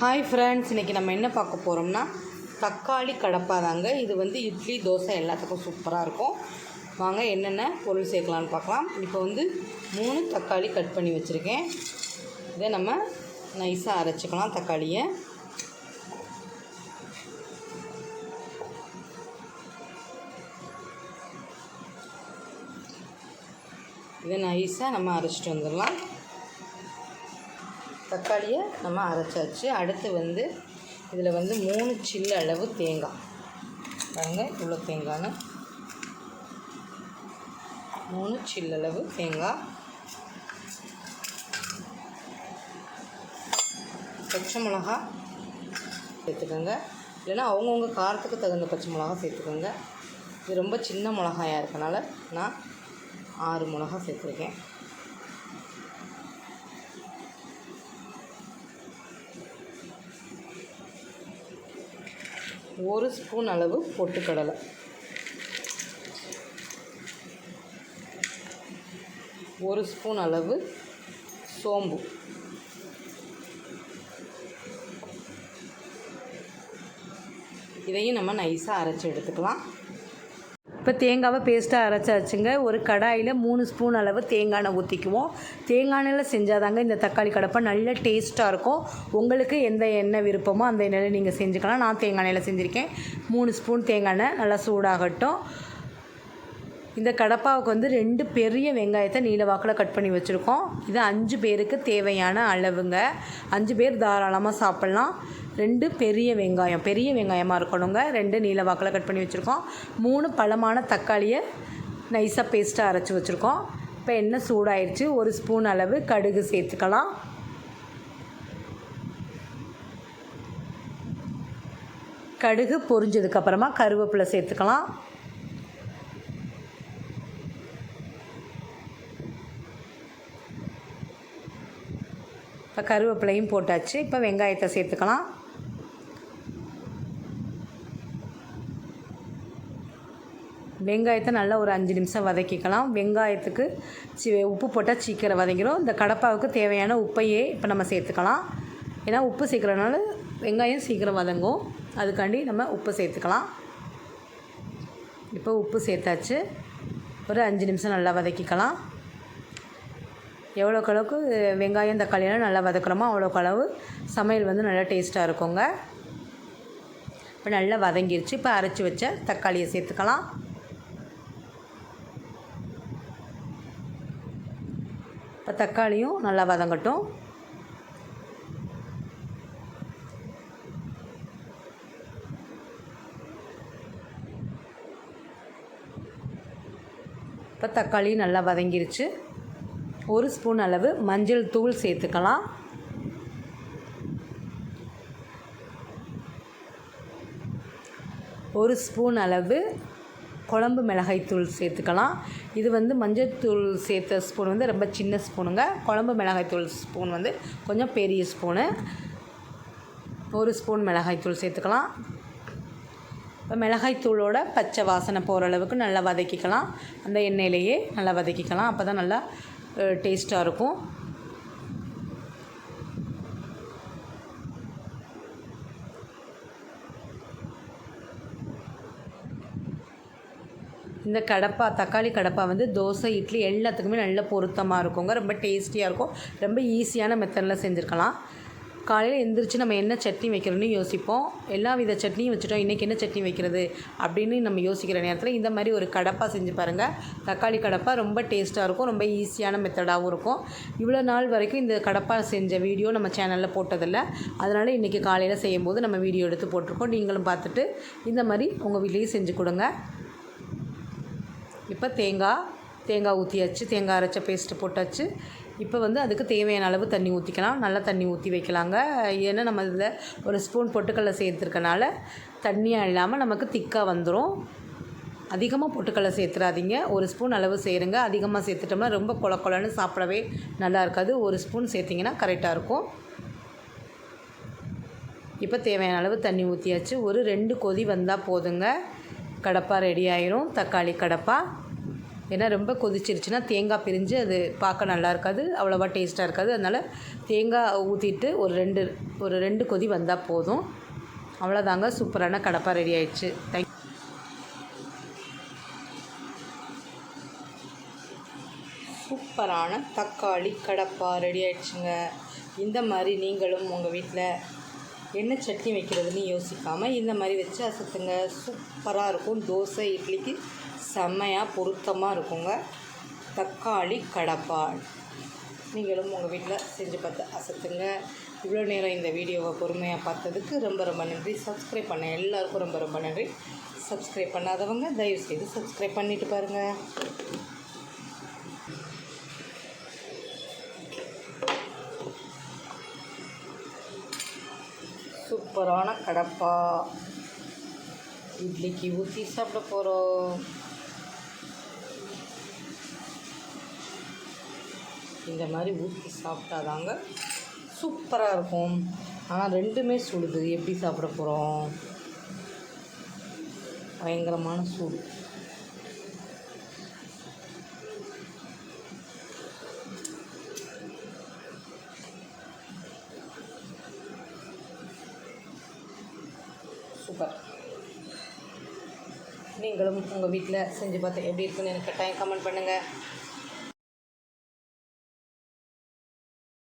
Hi friends இன்றைக்கி நம்ம என்ன பார்க்க போகிறோம்னா தக்காளி கடப்பா தாங்க. இது வந்து இட்லி தோசை எல்லாத்துக்கும் சூப்பராக இருக்கும். வாங்க என்னென்ன பொருள் சேர்க்கலான்னு பார்க்கலாம். இப்போ வந்து மூணு தக்காளி கட் பண்ணி வச்சுருக்கேன். இதை நம்ம நைஸாக அரைச்சிக்கலாம் தக்காளியை. இதை நைஸாக நம்ம அரைச்சிட்டு வந்துடலாம். தக்காளியை நம்ம அரைச்சாச்சு. அடுத்து வந்து இதில் வந்து மூணு சில்லு அளவு தேங்காய். பாருங்க இவ்வளோ தேங்காய்னு மூணு சில்லளவு தேங்காய். பச்சை மிளகா சேர்த்துக்கோங்க. இல்லைன்னா அவங்கவுங்க காரத்துக்கு தகுந்த பச்சை மிளகா சேர்த்துக்கோங்க. இது ரொம்ப சின்ன மிளகாயாக இருக்கனால நான் ஆறு மிளகா சேர்த்துருக்கேன். ஒரு ஸ்பூன் அளவு பொட்டுக்கடலை. ஒரு ஸ்பூன் அளவு சோம்பு. இதையும் நம்ம நைஸாக அரைச்சி எடுத்துக்கலாம். இப்போ தேங்காவை பேஸ்ட்டாக அரைச்சாச்சுங்க ஒரு கடாயில் மூணு ஸ்பூன் அளவு தேங்காய் எண்ணெய் ஊற்றிக்குவோம் தேங்காய் எண்ணெயில் செஞ்சால் தாங்க இந்த தக்காளி கடப்பை நல்ல டேஸ்ட்டாக இருக்கும். உங்களுக்கு எந்த எண்ணெய் விருப்பமோ அந்த எண்ணெயில் நீங்கள் செஞ்சுக்கலாம். நான் தேங்காய் எண்ணெயில் செஞ்சுருக்கேன். மூணு ஸ்பூன் தேங்காய் எண்ணெய் நல்லா சூடாகட்டும். இந்த கடப்பாவுக்கு வந்து ரெண்டு பெரிய வெங்காயத்தை நீல வாக்கில் கட் பண்ணி வச்சுருக்கோம். இது அஞ்சு பேருக்கு தேவையான அளவுங்க. அஞ்சு பேர் தாராளமாக சாப்பிட்லாம். ரெண்டு பெரிய வெங்காயம் பெரிய வெங்காயமாக இருக்கணுங்க. ரெண்டு நீல வாக்கில் கட் பண்ணி வச்சுருக்கோம். மூணு பழமான தக்காளியை நைஸாக பேஸ்ட்டாக அரைச்சி வச்சுருக்கோம். இப்போ எண்ணெய் சூடாயிருச்சு. ஒரு ஸ்பூன் அளவு கடுகு சேர்த்துக்கலாம். கடுகு பொரிஞ்சதுக்கப்புறமா கருவேப்பிலை சேர்த்துக்கலாம். இப்போ கருவேப்பிலையும் போட்டாச்சு. இப்போ வெங்காயத்தை சேர்த்துக்கலாம். வெங்காயத்தை நல்லா ஒரு அஞ்சு நிமிஷம் வதக்கிக்கலாம். வெங்காயத்துக்கு சி உப்பு போட்டால் சீக்கிரம் வதங்கிடும் இந்த கடப்பாவுக்கு தேவையான உப்பையே இப்போ நம்ம சேர்த்துக்கலாம். ஏன்னா உப்பு சேர்க்குறதுனால வெங்காயம் சீக்கிரம் வதங்கும். அதுக்காண்டி நம்ம உப்பு சேர்த்துக்கலாம். இப்போ உப்பு சேர்த்தாச்சு. ஒரு அஞ்சு நிமிஷம் நல்லா வதக்கிக்கலாம். எவ்வளோக்கு அளவுக்கு வெங்காயம் தக்காளியெல்லாம் நல்லா வதக்குறோமோ அவ்வளோக்கு அளவு சமையல் வந்து நல்லா டேஸ்ட்டாக இருக்குங்க. இப்போ நல்லா வதங்கிருச்சு. இப்போ அரைச்சி வச்ச தக்காளியை சேர்த்துக்கலாம். இப்போ தக்காளியும் நல்லா வதங்கட்டும். இப்போ தக்காளி நல்லா வதங்கிருச்சு. ஒரு ஸ்பூன் அளவு மஞ்சள் தூள் சேர்த்துக்கலாம். ஒரு ஸ்பூன் அளவு குழம்பு மிளகாய் தூள் சேர்த்துக்கலாம். இது வந்து மஞ்சள் தூள் சேர்த்த ஸ்பூன் வந்து ரொம்ப சின்ன ஸ்பூனுங்க. குழம்பு மிளகாய் தூள் ஸ்பூன் வந்து கொஞ்சம் பெரிய ஸ்பூனு. ஒரு ஸ்பூன் மிளகாய் தூள் சேர்த்துக்கலாம். இப்போ மிளகாய் தூளோட பச்சை வாசனை போகிற அளவுக்கு நல்லா வதக்கிக்கலாம். அந்த எண்ணெயிலேயே நல்லா வதக்கிக்கலாம். அப்போ தான் நல்லா டேஸ்ட்டாக இருக்கும். இந்த கடப்பா தக்காளி கடப்பா வந்து தோசை இட்லி எல்லாத்துக்குமே நல்ல பொருத்தமாக இருக்குங்க. ரொம்ப டேஸ்டியாக இருக்கும். ரொம்ப ஈஸியான மெத்தடில் செஞ்சுருக்கலாம். காலையில் எந்திரிச்சு நம்ம என்ன சட்னி வைக்கிறோன்னு யோசிப்போம். எல்லா வித சட்னியும் வச்சுட்டோம். இன்றைக்கி என்ன சட்னி வைக்கிறது அப்படின்னு நம்ம யோசிக்கிற நேரத்தில் இந்த மாதிரி ஒரு கடப்பா செஞ்சு பாருங்கள் தக்காளி கடப்பா ரொம்ப டேஸ்ட்டாக இருக்கும். ரொம்ப ஈஸியான மெத்தடாகவும் இருக்கும். இவ்வளோ நாள் வரைக்கும் இந்த கடப்பா செஞ்ச வீடியோ நம்ம சேனலில் போட்டதில்லை. அதனால் இன்றைக்கி காலையில் செய்யும்போது நம்ம வீடியோ எடுத்து போட்டிருக்கோம். நீங்களும் பார்த்துட்டு இந்த மாதிரி உங்கள் வீட்லேயும் செஞ்சு கொடுங்க. இப்போ தேங்காய் தேங்காய் ஊற்றியாச்சு தேங்காய் அரைச்ச பேஸ்ட்டு போட்டாச்சு. இப்போ வந்து அதுக்கு தேவையான அளவு தண்ணி ஊற்றிக்கலாம் நல்லா தண்ணி ஊற்றி வைக்கலாங்க. ஏன்னா நம்ம இதில் ஒரு ஸ்பூன் பொட்டுக்கடலை சேர்த்துருக்கனால தண்ணியாக இல்லாமல் நமக்கு திக்காக வந்துடும் அதிகமாக பொட்டுக்கடலை சேர்த்துறாதீங்க. ஒரு ஸ்பூன் அளவு சேருங்க. அதிகமாக சேர்த்துட்டோம்னா ரொம்ப கொல கொலன்னு சாப்பிடவே நல்லா இருக்காது. ஒரு ஸ்பூன் சேர்த்திங்கன்னா கரெக்டாக இருக்கும். இப்போ தேவையான அளவு தண்ணி ஊற்றியாச்சு ஒரு ரெண்டு கொதி வந்தால் போதுங்க. கடப்பா ரெடி ஆயிரும். தக்காளி கடப்பா. ஏன்னா ரொம்ப கொதிச்சிருச்சுன்னா தேங்காய் பிரிஞ்சு அது பார்க்க நல்லா இருக்காது அவ்வளோவா டேஸ்ட்டாக இருக்காது. அதனால் தேங்காய் ஊற்றிட்டு ஒரு ரெண்டு ஒரு ரெண்டு கொதி வந்தால் போதும். அவ்வளோதாங்க சூப்பரான கடப்பா ரெடி ஆயிடுச்சு. தேங்க் சூப்பரான தக்காளி கடப்பா ரெடி ஆயிடுச்சுங்க. இந்த மாதிரி நீங்களும் உங்கள் வீட்டில் என்ன சட்னி வைக்கிறதுன்னு யோசிக்காமல் இந்த மாதிரி வச்சு அசத்துங்க. சூப்பராக இருக்கும். தோசை இட்லிக்கு செம்மையாக பொருத்தமாக இருக்குங்க. தக்காளி கடப்பாள். நீங்களும் உங்கள் வீட்டில் செஞ்சு பார்த்து அசத்துங்க. இவ்வளோ நேரம் இந்த வீடியோவை பொறுமையாக பார்த்ததுக்கு ரொம்ப ரொம்ப நன்றி. சப்ஸ்கிரைப் பண்ண எல்லாருக்கும் ரொம்ப ரொம்ப நன்றி. சப்ஸ்கிரைப் பண்ணாதவங்க தயவுசெய்து சப்ஸ்கிரைப் பண்ணிட்டு பாருங்கள் சூப்பரான கடப்பா. இட்லிக்கு ஊற்றி சாப்பிட போகிறோம் இந்த மாதிரி ஊற்றி சாப்பிட்டாதாங்க சூப்பராக இருக்கும். ஆனால் ரெண்டுமே சுடுது. எப்படி சாப்பிட போகிறோம் பயங்கரமான சூடு. சூப்பர் நீங்களும் உங்கள் வீட்டில் செஞ்சு பார்த்து எப்படி இருக்குன்னு எனக்கு கட்டாயம் கமெண்ட் பண்ணுங்கள்